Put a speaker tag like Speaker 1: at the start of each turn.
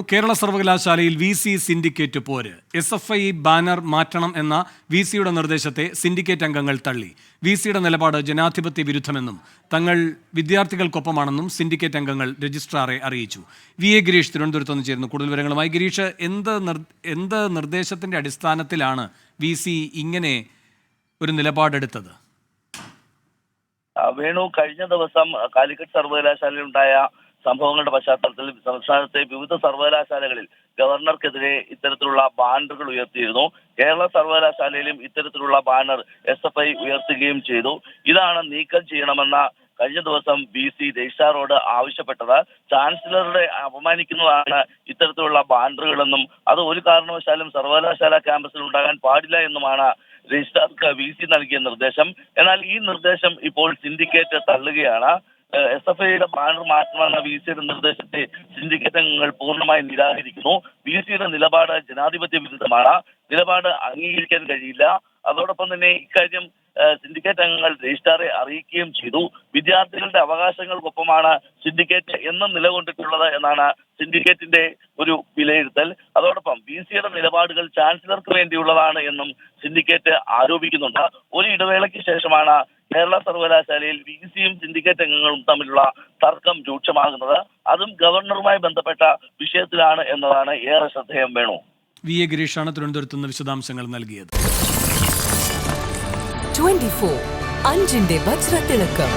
Speaker 1: കേരള സർവകലാശാലയിൽ V C syndicate പോര്. S F I banner മാറ്റണം എന്ന വി സിയുടെ നിർദ്ദേശത്തെ സിൻഡിക്കേറ്റ് അംഗങ്ങൾ തള്ളി. വി സിയുടെ നിലപാട് ജനാധിപത്യ വിരുദ്ധമെന്നും തങ്ങൾ വിദ്യാർത്ഥികൾക്കൊപ്പമാണെന്നും സിൻഡിക്കേറ്റ് അംഗങ്ങൾ രജിസ്ട്രാറെ അറിയിച്ചു. വി എ ഗിരീഷ് തിരുവനന്തപുരത്ത് നിന്ന് ചേരുന്നു. കൂടുതൽ വിവരങ്ങളുമായി ഗിരീഷ് എന്ത് എന്ത് നിർദ്ദേശത്തിന്റെ അടിസ്ഥാനത്തിലാണ് വി സി ഇങ്ങനെ ഒരു നിലപാടെടുത്തത്?
Speaker 2: വേണു കഴിഞ്ഞ ദിവസം കാലിക്കറ്റ് സർവകലാശാലയിൽ ഉണ്ടായ സംഭവങ്ങളുടെ പശ്ചാത്തലത്തിൽ സംസ്ഥാനത്തെ വിവിധ സർവകലാശാലകളിൽ ഗവർണർക്കെതിരെ ഇത്തരത്തിലുള്ള ബാനറുകൾ ഉയർത്തിയിരുന്നു. കേരള സർവകലാശാലയിലും ഇത്തരത്തിലുള്ള ബാനർ എസ് എഫ് ഐ ഉയർത്തുകയും ചെയ്തു. ഇതാണ് നീക്കം ചെയ്യണമെന്ന കഴിഞ്ഞ ദിവസം ബി സി രജിസ്ട്രാറോട് ആവശ്യപ്പെട്ടത്. ചാൻസലറുടെ അപമാനിക്കുന്നതാണ് ഇത്തരത്തിലുള്ള ബാനറുകളെന്നും അത് ഒരു കാരണവശാലും സർവകലാശാല ക്യാമ്പസിൽ ഉണ്ടാകാൻ പാടില്ല എന്നുമാണ് രജിസ്ട്രാർക്ക് വി സി നൽകിയ നിർദ്ദേശം. എന്നാൽ ഈ നിർദ്ദേശം ഇപ്പോൾ സിൻഡിക്കേറ്റ് തള്ളുകയാണ്. എസ് എഫ് ഐയുടെ ബാനർ മാറ്റണമെന്ന വി സിയുടെ നിർദ്ദേശത്തെ സിൻഡിക്കേറ്റ് അംഗങ്ങൾ പൂർണമായി നിരാകരിക്കുന്നു. വി സിയുടെ നിലപാട് ജനാധിപത്യ വിരുദ്ധമാണ്. നിലപാട് അംഗീകരിക്കാൻ കഴിയില്ല. അതോടൊപ്പം തന്നെ ഇക്കാര്യം സിൻഡിക്കേറ്റ് അംഗങ്ങൾ രജിസ്ട്രാറെ അറിയിക്കുകയും ചെയ്തു. വിദ്യാർത്ഥികളുടെ അവകാശങ്ങൾക്കൊപ്പമാണ് സിൻഡിക്കേറ്റ് എന്നും നിലകൊണ്ടിട്ടുള്ളത് എന്നാണ് സിൻഡിക്കേറ്റിന്റെ ഒരു വിലയിരുത്തൽ. അതോടൊപ്പം ബി സിയുടെ നിലപാടുകൾ ചാൻസലർക്ക് വേണ്ടിയുള്ളതാണ് എന്നും സിൻഡിക്കേറ്റ് ആരോപിക്കുന്നുണ്ട്. ഒരു ഇടവേളയ്ക്ക് ശേഷമാണ് കേരള സർവകലാശാലയിൽ വി സിയും സിൻഡിക്കേറ്റ് അംഗങ്ങളും തമ്മിലുള്ള തർക്കം രൂക്ഷമാകുന്നത് അതും ഗവർണറുമായി ബന്ധപ്പെട്ട വിഷയത്തിലാണ് എന്നതാണ് ഏറെ ശ്രദ്ധേയം വേണു.
Speaker 1: വി എ ഗിരീഷാണ് തിരുവനന്തപുരത്ത് നിന്ന് വിശദാംശങ്ങൾ നൽകിയത്.
Speaker 3: 24 അഞ്ചിന്റെ വജ്രത്തിളക്കം.